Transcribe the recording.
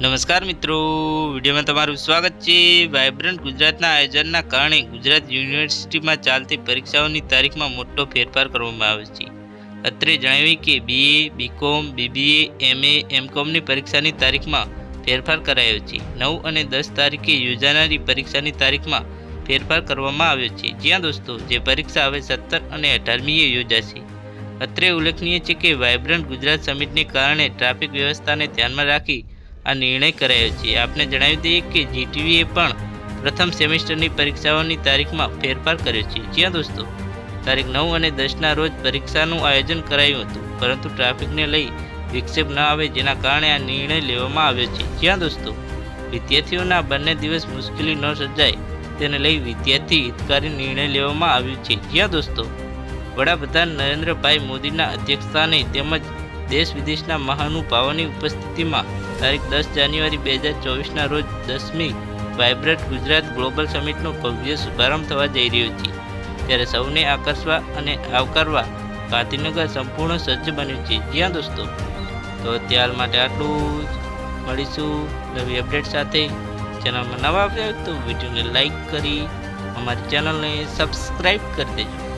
નમસ્કાર મિત્રો. વિડીયોમાં તમારું સ્વાગત છે. વાઇબ્રન્ટ ગુજરાતના આયોજનના કારણે ગુજરાત યુનિવર્સિટીમાં ચાલતી પરીક્ષાઓની તારીખમાં મોટો ફેરફાર કરવામાં આવ્યો છે. અત્રે જણાવ્યું કે બીએ બીકોમ બીબીએ એમએ એમકોમની પરીક્ષાની તારીખમાં ફેરફાર કરાયો છે. નવ અને દસ તારીખે યોજાનારી પરીક્ષાની તારીખમાં ફેરફાર કરવામાં આવ્યો છે. જ્યાં દોસ્તો, જે પરીક્ષા હવે સત્તર અને અઢારમીએ યોજાશે. અત્રે ઉલ્લેખનીય છે કે વાઇબ્રન્ટ ગુજરાત સમિટને કારણે ટ્રાફિક વ્યવસ્થાને ધ્યાનમાં રાખી આ નિર્ણય કરાયો છે. આપને જણાવી દઈએ કે જીટીવીએ પણ પ્રથમ સેમેસ્ટરની પરીક્ષાઓની તારીખમાં ફેરફાર કર્યો છે. જ્યાં દોસ્તો. તારીખ નવ અને દસના રોજ પરીક્ષાનું આયોજન કરાયું હતું. પરંતુ ટ્રાફિકને લઈ વિક્ષેપ ન આવે જેના કારણે આ નિર્ણય લેવામાં આવ્યો છે. જ્યાં દોસ્તો. વિદ્યાર્થીઓના બંને દિવસ મુશ્કેલી ન સર્જાય તેને લઈ વિદ્યાર્થી હિતકારી નિર્ણય લેવામાં આવ્યો છે. જ્યાં દોસ્તો. વડાપ્રધાન નરેન્દ્રભાઈ મોદીના અધ્યક્ષસ્થાને તેમજ દેશ વિદેશના મહાનુભાવોની ઉપસ્થિતિમાં તારીખ દસ જાન્યુઆરી બે હજાર ચોવીસના રોજ દસમી વાઇબ્રન્ટ ગુજરાત ગ્લોબલ સમિટનો ભવ્ય શુભારંભ થવા જઈ રહ્યો છે. ત્યારે સૌને આકર્ષવા અને આવકારવા ગાંધીનગર સંપૂર્ણ સજ્જ બન્યું છે. જ્યાં દોસ્તો. તો ત્યાર માટે આટલું મળીશું નવી અપડેટ સાથે. ચેનલમાં નવા આવ્યા તો વિડીયોને લાઇક કરી, અમારી ચેનલને સબસ્ક્રાઈબ કરી દેજો.